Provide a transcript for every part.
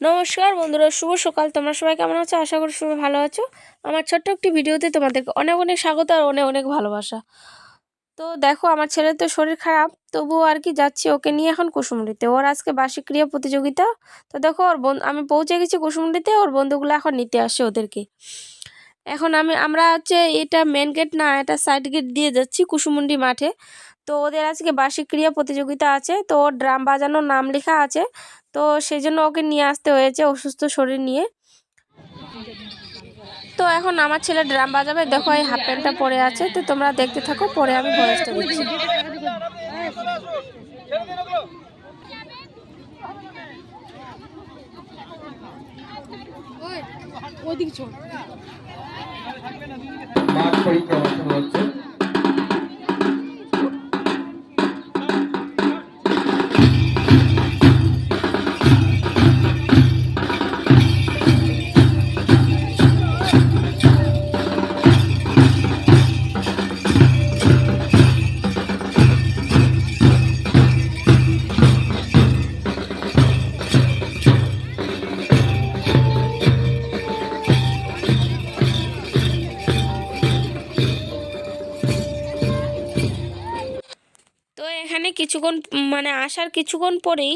নমস্কার বন্ধুরা, শুভ সকাল। তোমরা সবাই কেমন আছো? আশা করি সবাই ভালো আছো। আমার ছোট্ট একটি ভিডিওতে তোমাদেরকে অনেক অনেক স্বাগত আর অনেক অনেক ভালোবাসা। তো দেখো, আমার ছেলের তো শরীর খারাপ, তবুও আর কি যাচ্ছি ওকে নিয়ে এখন কুসুমুড়িতে ওর আজকে বার্ষিক ক্রিয়া প্রতিযোগিতা। তো দেখো, ওর আমি পৌঁছে গেছি কুসুমুড়িতে ওর বন্ধুগুলো এখন নিতে আসছে ওদেরকে। এখন আমি আমরা হচ্ছে এটা মেন গেট না, এটা সাইড গেট দিয়ে যাচ্ছি কুসুমুন্ডি মাঠে। তো ওদের আজকে বার্ষিক ক্রিয়া প্রতিযোগিতা আছে। তো ওর ড্রাম বাজানোর নাম লেখা আছে। তো সেই জন্য ওকে নিয়ে আসতে হয়েছে অসুস্থ শরীর নিয়ে। তো এখন আমার ছেলে ড্রাম বাজাবে। দেখো এই হাফ প্যান্টটা পরে আছে। তো তোমরা দেখতে থাকো পরে আমি ভয়েসটা দিচ্ছি। ওইদিকে চল। কিছুক্ষণ মানে আসার কিছুক্ষণ পরেই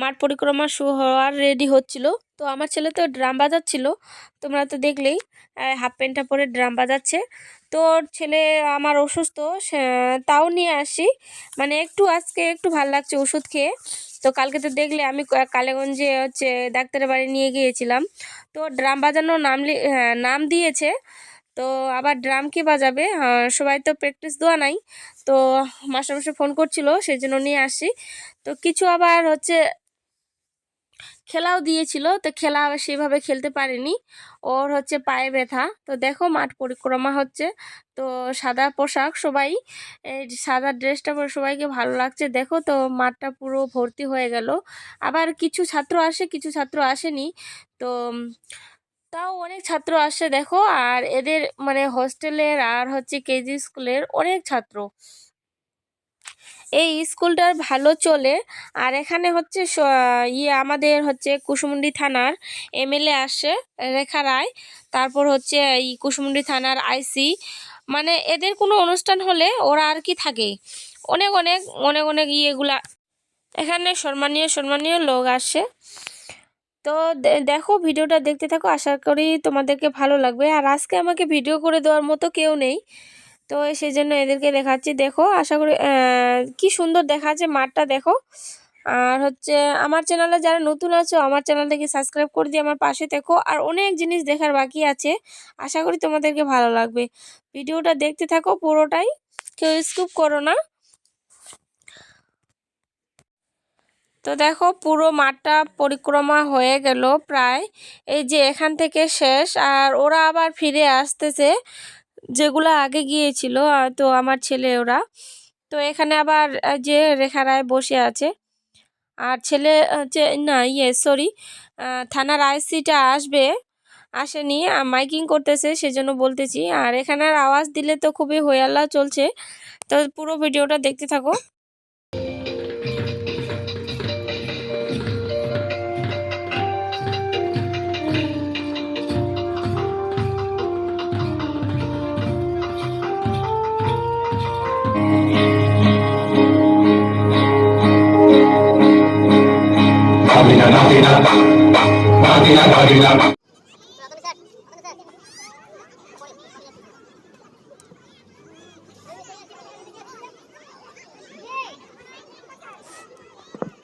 মাঠ পরিক্রমা শুরু হওয়ার রেডি হচ্ছিল। তো আমার ছেলে তো ড্রাম বাজাচ্ছিল। তোমরা তো দেখলেই হাফ প্যান্টটা পরে ড্রাম বাজাচ্ছে। তো ছেলে আমার অসুস্থ তাও নিয়ে আসি। মানে একটু আজকে একটু ভালো লাগছে ওষুধ খেয়ে। তো কালকে তো দেখলে আমি কালেগঞ্জে হচ্ছে ডাক্তারের বাড়ি নিয়ে গিয়েছিলাম। তো ড্রাম বাজানোর নাম হ্যাঁ, নাম দিয়েছে। তো আবার ড্রাম কি বাজাবে? সবাই তো প্র্যাকটিস দেওয়া নাই। তো মাস্টারমশাই ফোন করছিল সেই জন্য নিয়ে আসি। তো কিছু আবার হচ্ছে খেলাও দিয়েছিল, তো খেলা সেভাবে খেলতে পারেনি। ওর হচ্ছে পায়ে ব্যথা। তো দেখো মাঠ পরিক্রমা হচ্ছে। তো সাদা পোশাক সবাই, এই সাদা ড্রেসটা পরে সবাইকে ভালো লাগছে। দেখো তো মাঠটা পুরো ভর্তি হয়ে গেল। আবার কিছু ছাত্র আসে, কিছু ছাত্র আসেনি। তো তাও অনেক ছাত্র আসে দেখো। আর এদের মানে হোস্টেলের আর হচ্ছে কেজি স্কুলের অনেক ছাত্র। এই স্কুলটার ভালো চলে। আর এখানে হচ্ছে ইয়ে আমাদের হচ্ছে কুসুমুন্ডি থানার এমএলএ আসে, রেখা রায়। তারপর হচ্ছে এই কুসুমুন্ডি থানার আইসি। মানে এদের কোনো অনুষ্ঠান হলে ওরা আর কি থাকে? অনেক অনেক অনেক অনেক ইয়েগুলা। এখানে সম্মানীয় সম্মানীয় লোক আসে। তো দেখো ভিডিওটা দেখতে থাকো, আশা করি তোমাদেরকে ভালো লাগবে। আর আজকে আমাকে ভিডিও করে দেওয়ার মতো কেউ নেই। তো সেই জন্য এদেরকে দেখাচ্ছি, দেখো, আশা করি কি সুন্দর দেখাচ্ছে মাঠটা, দেখো। আর হচ্ছে, আমার চ্যানেলে যারা নতুন আছো, আমার চ্যানেলটাকে সাবস্ক্রাইব করে দিয়ে আমার পাশে দেখো আর অনেক জিনিস দেখার বাকি আছে, আশা করি তোমাদেরকে ভালো লাগবে। ভিডিওটা দেখতে থাকো পুরোটাই, কেউ স্কুপ করো না। তো দেখো পুরো মাঠটা পরিক্রমা হয়ে গেল প্রায়। এই যে এখান থেকে শেষ, আর ওরা আবার ফিরে আসতেছে, যেগুলো আগে গিয়েছিল তো আমার ছেলে ওরা। তো এখানে আবার যে রেখা রায় বসে আছে। আর ছেলে হচ্ছে না ইয়ে সরি থানার আইসিটা আসবে, আসেনি মাইকিং করতেছে, সেজন্য বলতেছি। আর এখানের আওয়াজ দিলে তো খুবই হইয়াল্লা চলছে। তো পুরো ভিডিওটা দেখতে থাকো।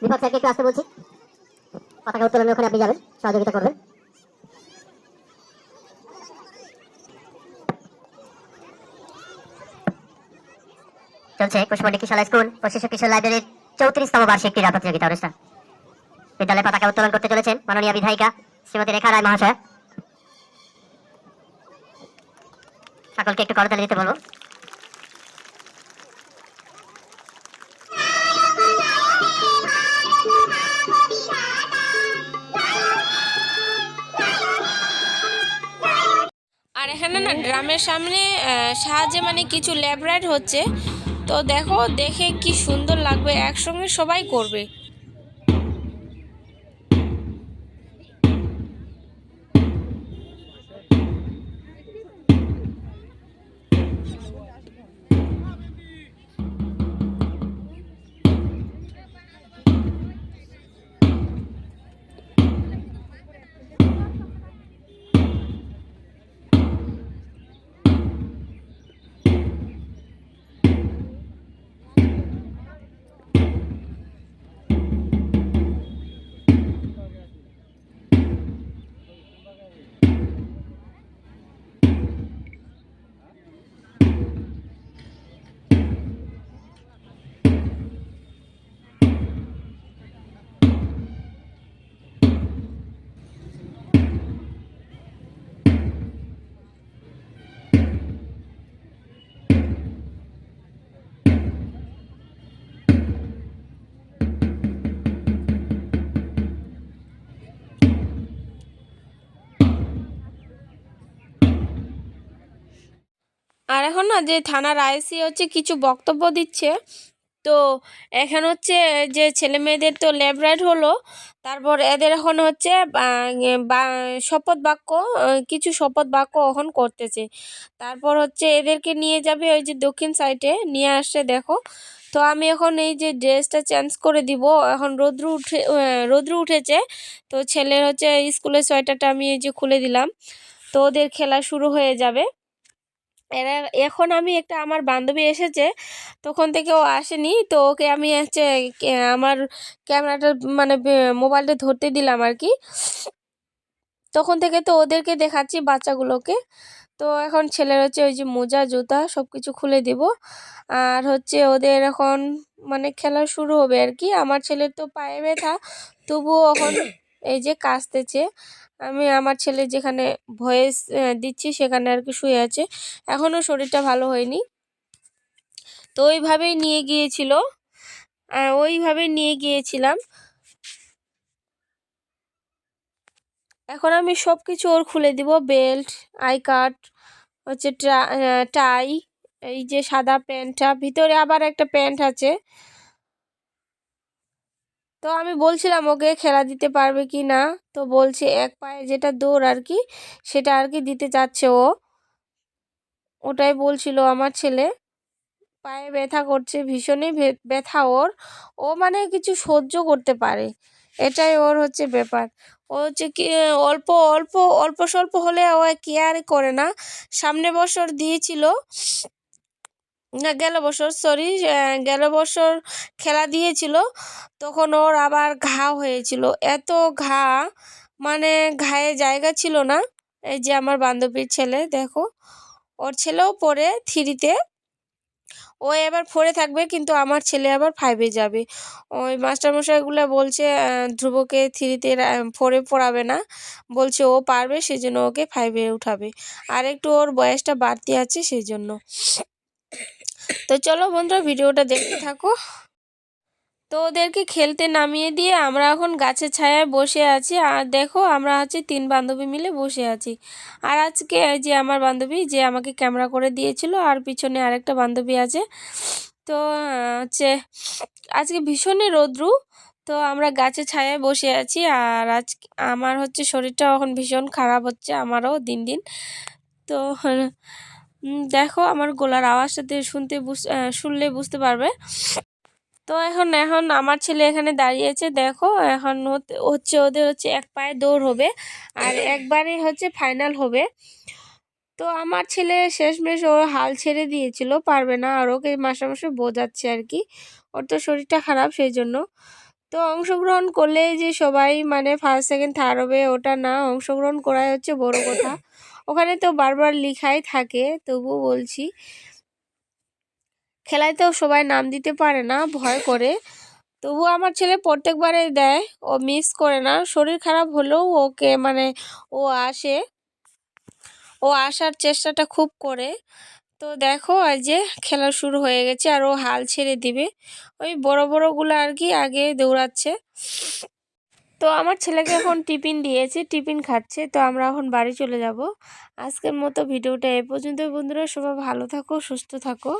দীপক স্যারকে একটু আসতে বলছি। পতাকা উত্তোলনে ওখানে আপনি যাবেন, সহযোগিতা করবেন। চলছে কুশমন্ডি স্কুল শিশু কিশোর লাইব্রেরির চৌত্রিশতম বার্ষিক ক্রীড়া প্রতিযোগিতা অনুষ্ঠান। বিদ্যালয়ে পতাকা উত্তোলন করতে চলেছেন মাননীয় বিধায়িকা শ্রীমতী রেখা রায় মহাশয়। সকলকে একটু করতালি দিতে বলব আর এখানে না ড্রামের সামনে সাহায্যে মানে কিছু ল্যাবরাইড হচ্ছে। তো দেখো, দেখে কি সুন্দর লাগবে। একসঙ্গে সবাই করবে। এখন না যে থানার আইসি হচ্ছে কিছু বক্তব্য দিচ্ছে। তো এখন হচ্ছে যে ছেলে মেয়েদের তো রাইড হলো, তারপর এদের এখন হচ্ছে শপথ বাক্য কিছু শপথ বাক্য এখন করতেছে। তারপর হচ্ছে এদেরকে নিয়ে যাবে ওই যে দক্ষিণ সাইডে, নিয়ে আসছে, দেখো। তো আমি এখন এই যে ড্রেসটা চেঞ্জ করে দিব, এখন রোদ্রু উঠে রোদ্রু উঠেছে। তো ছেলের হচ্ছে স্কুলের সোয়েটারটা আমি এই যে খুলে দিলাম। তো ওদের খেলা শুরু হয়ে যাবে। এরা, এখন আমি একটা, আমার বান্ধবী এসেছে, তখন থেকে ও আসেনি, তো ওকে আমি হচ্ছে আমার ক্যামেরাটা মানে মোবাইলটা ধরতে দিলাম আর কি তখন থেকে তো ওদেরকে দেখাচ্ছি বাচ্চাগুলোকে। তো এখন ছেলের হচ্ছে ওই যে মোজা, জুতা সব কিছু খুলে দিব। আর হচ্ছে ওদের এখন মানে খেলা শুরু হবে আর কি আমার ছেলের তো পায়ে ব্যথা, তবুও এখন এই যে কাশতেছে আমি আমার ছেলে যেখানে ভয়েস দিচ্ছি সেখানে আর কি শুয়ে আছে। এখনও শরীরটা ভালো হয়নি। তো ওইভাবেই নিয়ে গিয়েছিল। আহ, ওইভাবেই নিয়ে গিয়েছিলাম। এখন আমি সব কিছু ওর খুলে দিব। বেল্ট আই কার্ড হচ্ছে টাই এই যে সাদা প্যান্টটা। ভিতরে আবার একটা প্যান্ট আছে। তো আমি বলছিলাম, ওকে খেলা দিতে পারবে কি না? তো বলছে, এক পায়ে যেটা দৌড় আর কি, সেটা আর কি দিতে চাচ্ছে ও। ওটাই বলছিল আমার ছেলে। পায়ে ব্যথা করছে, ভীষণই ব্যথা ওর। ও মানে কিছু সহ্য করতে পারে। এটাই ওর হচ্ছে ব্যাপার। ও হচ্ছে কি, অল্প অল্প অল্প স্বল্প হলে ও কেয়ার করে না। সামনে বছর দিয়েছিল। না, গেল বছর সরি গেল বছর খেলা দিয়েছিল, তখন ওর আবার ঘা হয়েছিল। এত ঘা মানে ঘায়ে জায়গা ছিল না। এই যে আমার বান্ধবীর ছেলে, দেখো, ওর ছেলেও পড়ে থ্রিতে। ও এবার ফোরে থাকবে, কিন্তু আমার ছেলে আবার ফাইভে যাবে। ওই মাস্টারমশাইগুলো বলছে ধ্রুবকে থ্রিতে ফোরে পড়াবে না। বলছে ও পারবে সেই জন্য ওকে ফাইভে উঠাবে। আর একটু ওর বয়সটা বাড়তি আছে সেই জন্য তো চলো বন্ধুরা, ভিডিওটা দেখতে থাকো। তো ওদেরকে খেলতে নামিয়ে দিয়ে আমরা এখন গাছের ছায়ায় বসে আছি। আর দেখো, আমরা হচ্ছে তিন বান্ধবী মিলে বসে আছি। আর আজকে যে আমার বান্ধবী, যে আমাকে ক্যামেরা করে দিয়েছিল, আর পিছনে আরেকটা বান্ধবী আছে। তো হচ্ছে আজকে ভীষণই রৌদ্রু। তো আমরা গাছের ছায়ায় বসে আছি, আর আজ আমার হচ্ছে শরীরটা এখন ভীষণ খারাপ হচ্ছে, আমারও দিন দিন। তো দেখো আমার গলার আওয়াজটাতে শুনতে শুনলে বুঝতে পারবে। তো এখন এখন আমার ছেলে এখানে দাঁড়িয়েছে, দেখো এখন হচ্ছে ওদের হচ্ছে এক পায়ে দৌড় হবে আর একবারে হচ্ছে ফাইনাল হবে। তো আমার ছেলে শেষমেশ ও হাল ছেড়ে দিয়েছিল, পারবে না আর ওকে মাসে মাসে বোঝাচ্ছে আর কি। ওর তো শরীরটা খারাপ সেই জন্য তো অংশগ্রহণ করলে যে সবাই মানে ফার্স্ট সেকেন্ড থার্ড হবে, ওটা না, অংশগ্রহণ করাই হচ্ছে বড় কথা। ওখানে তো বারবার লিখাই থাকে, তবুও বলছি। খেলায় তো সবাই নাম দিতে পারে না, ভয় করে। তবু আমার ছেলে প্রত্যেকবারে দেয়, ও মিস করে না। শরীর খারাপ হলেও ওকে মানে ও আসে। ও আসার চেষ্টাটা খুব করে। তো দেখো আজ যে খেলা শুরু হয়ে গেছে আর ও হাল ছেড়ে দিবে। ওই বড় বড়গুলো আর কি আগে দৌড়াচ্ছে। তো আমার ছেলেকে এখন টিফিন দিয়েছে, টিফিন খাচ্ছে, তো আমরা এখন বাড়ি চলে যাব। আজকের মতো ভিডিওটা এ পর্যন্ত বন্ধুরা, সবাই ভালো থাকো, সুস্থ থাকো।